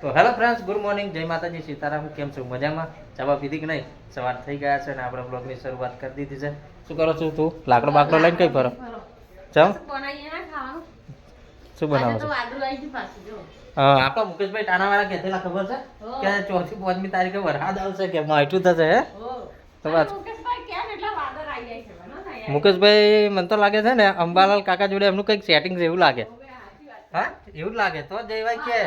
તો hello friends good morning જય માતાજી સીતારામ કેમ છો? મજામાં? ચા પીધી કે નહીં? સવાર થઈ ગયા છે અને આપણે બ્લોગની શરૂઆત કરી દીધી છે. શું કરો છો તું? લાકડો બાકડો લઈને કઈ ભરો ચમ? શું બનાવો છો? આપણા મુકેશભાઈ ટાણાવાળા કહેતેલા ખબર છે? કે ચોથી પાંચમી તારીખે વરસાદ આવશે કે માઠું થશે હે? તો વાત મુકેશભાઈ મને તો લાગે છે ને અંબાલાલ કાકા જોડે એમનું કંઈક સેટિંગ છે એવું લાગે. હા? એવું જ લાગે. તો જયભાઈ કે.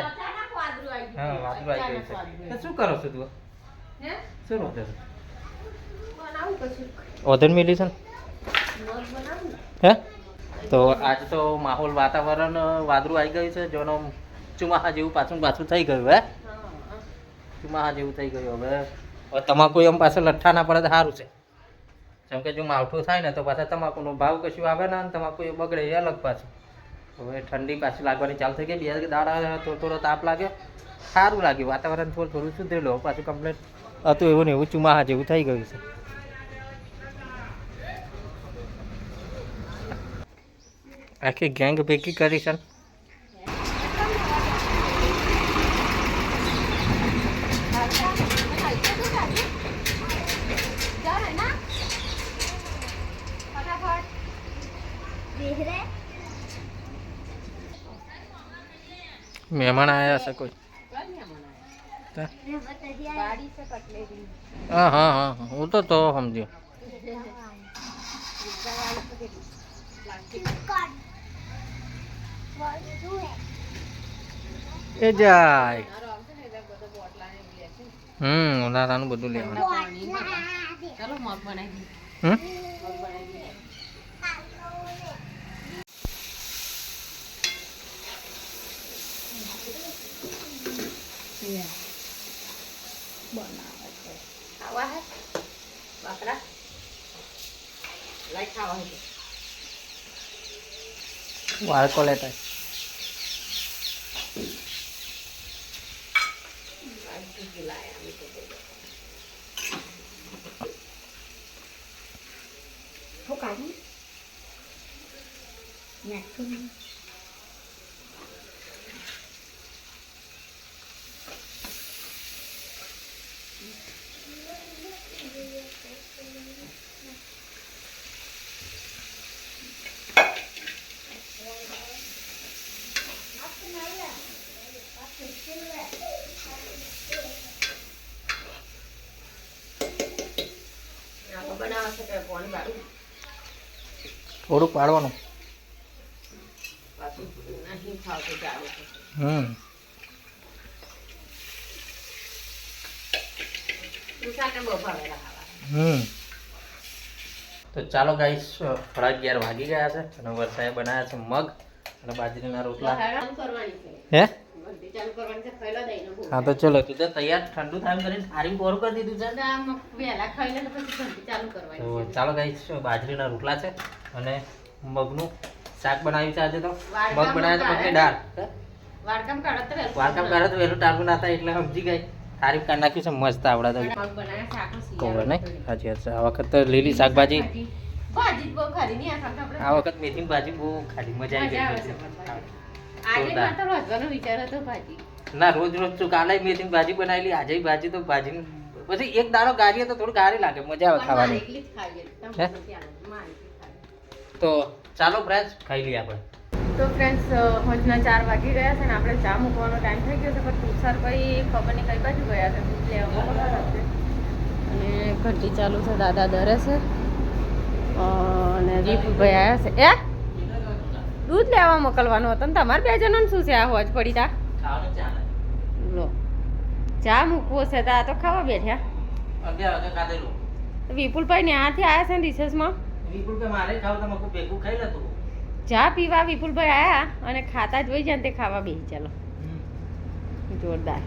હા વાદળું આવી ગયું છે. શું કરો છો તું? શું રોતે છે? ઓધન મિલી છે ને? હે? તો આજ તો માહોલ વાતાવરણ વાદળું આવી ગયું છે. જોનો ચુમાહા જેવું પાછું પાછું થઈ ગયું હે? ચુમાહા જેવું થઈ ગયું હવે. હવે તમાકુ એમ પાસે લઠ્ઠા ના પડે તો સારું છે. જેમ કે જો માવઠું થાય ને તો પાછા તમાકુનો ભાવ કશું આવે ને તમાકુ એ બગડે એ અલગ પાછું. હવે ઠંડી પાછી લાગવાની ચાલુ થઈ ગઈ. બે દાડા થોડો થોડો તાપ લાગ્યો. સારું લાગ્યું. વાતાવરણ થોડું થોડું સુધરેલું હવે પાછું કમ્પ્લેટ હતું એવું ને એવું ચુમાહા જેવું થઈ ગયું છે. આખી ગેંગ ભેગી કરી છે. મહેમાન આવ્યા છે કોઈ? હા હા હા હા. હું તો તો સમજ્યો. એ જાય. હમ ઉનાળાનું બધું લેવાનું. ચાલો મગ બનાવી હમ? ખાવા હે બાકરા લાઈ ખાવા હે બાળકો લેતા શું કાઢી નાખું બનાવે છે કે કોણ બાળું થોડુંક પાડવાનું. હમ. તો ચાલો ગાઈસ સાડા અગિયાર વાગી ગયા છે. અને વરસાદે બનાવ્યા છે મગ અને બાજરીના રોટલા. હે? હા તો ચલો. તું તો તૈયાર ઠંડુ થાય કરીને થારી પોરું કરી દીધું છે. વહેલા ખાઈ લે તો પછી ચાલુ કરવાની ચાલો ગાઈસ બાજરીના રોટલા છે અને મગનું શાક બનાવ્યું છે આજે તો. મગ વાડકામાં બનાવ્યા છે મગની દાળ. વાડકામ કાઢો તો વારકામ તો વહેલું ટાળવું ના થાય એટલે સમજી ગઈ. તારીફ કાઢ નાખ્યું છે મસ્ત આવડા તો. શિયાળો નહીં? સાચી વાત છે આ વખત તો લીલી શાકભાજી. આ વખત મેથી મેથીની ભાજી બહુ ખાધી. મજા આવી ગઈ. આજે માત્ર રોજવાનો વિચાર હતો ભાજી. ના રોજ રોજ તો કાલે મેથી ભાજી બનાવેલી આજે ભાજી તો ભાજી પછી એક દાડો ગારીએ તો થોડું ગારી લાગે મજા આવે ખાવાની. તો ચાલો ફ્રેન્ડ્સ ખાઈ લઈએ આપણે. તો ફ્રેન્ડ્સ હોજના ચાર વાગી ગયા છે ને આપણે ચા મૂકવાનો ટાઈમ થઈ ગયો છે પણ તુષારભાઈ ખબર નહીં કઈ બાજુ ગયા છે. દૂધ લેવા અને ઘંટી ચાલુ છે દાદા દરે છે. અને અને દીપભાઈ આવ્યા છે. એ દૂધ લેવા મોકલવાનું હતું ને તમારે બે જણાને શું છે આ હોજ પડી તા? લો. ચા મૂકવો છે તા તો ખાવા બેઠ્યા. વિપુલભાઈ ને આથી આવ્યા છે ને રિસર્ચમાં વિપુલ મારે ખાવ તો ભેગું ખાઈ લેતું. ચા પીવા વિપુલભાઈ આવ્યા અને ખાતા જોઈ જાય તે ખાવા બેસી ચાલો. જોરદાર.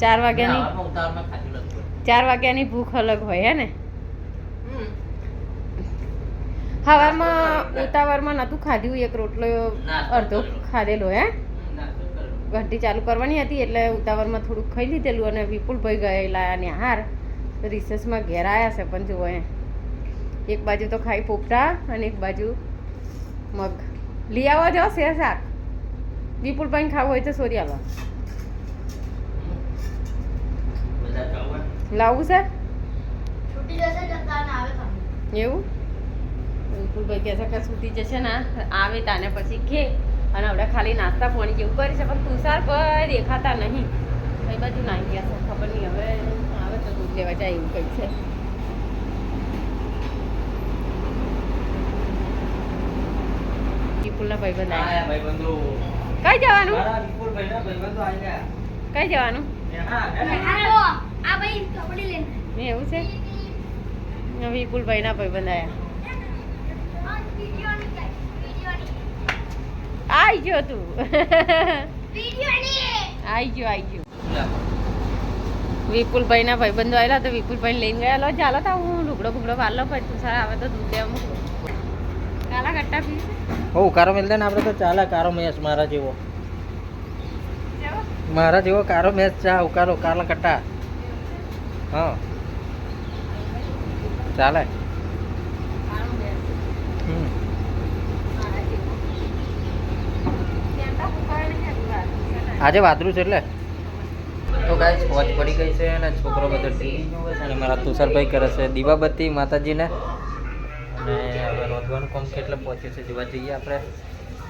ચાર વાગ્યાની. ચાર વાગ્યાની ભૂખ અલગ હોય હે ને? સવારમાં ઉતાવળમાં નતું ખાધ્યું એક રોટલો અડધો ખાધેલો હે? ઘંટી ચાલુ કરવાની હતી એટલે ઉતાવળમાં થોડુંક ખાઈ લીધેલું અને વિપુલભાઈ ગયેલા અને હાર. રિસેસમાં ઘેર આવ્યા છે પણ જુઓ એક બાજુ તો ખાઈ પોપટા અને એક બાજુ મગ. લઈ આવવા જાઓ છે શાક. વિપુલભાઈને ખાવું હોય તો સોરી આવો લાવવું છે? એવું? વિપુલભાઈ કહે છે કે છૂટી જશે ને આવે તાને પછી ખે અને આપણે ખાલી નાસ્તા પાણી જેવું કરી છે પણ તુષાર કોઈ દેખાતા નહીં. કઈ બાજુ નાઈ ગયા છે ખબર નહીં હવે આવે તો દૂધ લેવા જાય એવું કંઈક છે. વિપુલના ભાઈબંધ આવ્યા ભાઈબંધો કઈ જવાનું? કઈ જવાનું? આ ભાઈ કપડી લઈને. એવું છે? વિપુલભાઈના ભાઈબંધ આવ્યા આઈ ગયો તું. આઈ ગયો આઈ ગયો. વિપુલભાઈના ભાઈબંધો આવેલા તો વિપુલભાઈ લઈને ગયા. લો ચાલો તો હું લુગડો બુગડો વાલો પછી તું સારા આવે તો દૂધ લેવા મૂકું. કાલા કટ્ટા પી હો કારો મેલ ને આપણે તો ચાલે કારો મેસ મારા જેવો. મારા જેવો કારો મેસ ચા ઉકારો કાલા કટ્ટા હા. ચાલે હમ. આજે વાદળું છે એટલે. તો ગાઈસ વોચ પડી ગઈ છે અને છોકરો બધો ટીવી જોવે છે અને મારા તુષારભાઈ કરે છે દીવાબત્તી માતાજીને. અને હવે રોધવાનું કામ કેટલે પહોંચ્યું છે. જોવા જઈએ આપણે.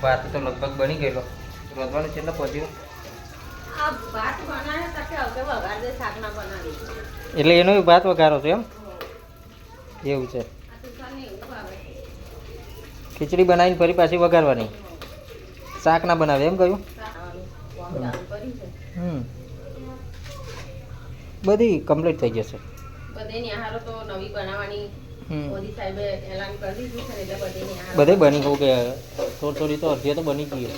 ભાત તો લગભગ બની ગયેલો. રોધવાનું કેટલે પહોંચ્યું. એટલે એનો ભાત વઘારો છે એમ? એવું છે. ખીચડી બનાવીને ફરી પાછી વઘારવાની. શાક ના બનાવે એમ કહ્યું ખાવાનું કોમ ચાલુ કર્યું છે હમ બધી કમ્પ્લીટ થઈ જશે. બધે નિહારો તો નવી બનાવવાની હમ. મોદી સાહેબે એલાન કરી દીધું છે એટલે બધે નિહારો બધે બની ગયું કે થોડી થોડી તો અડધી તો બની ગઈ.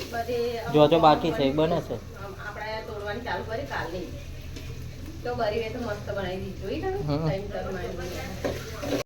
જો જો બાકી છે એ બને છે. આપણે તોડવાની ચાલુ કરી કાલની. તો બરી રહે તો મસ્ત બનાવી દીધી. જોઈ તમે? ટાઈમ પર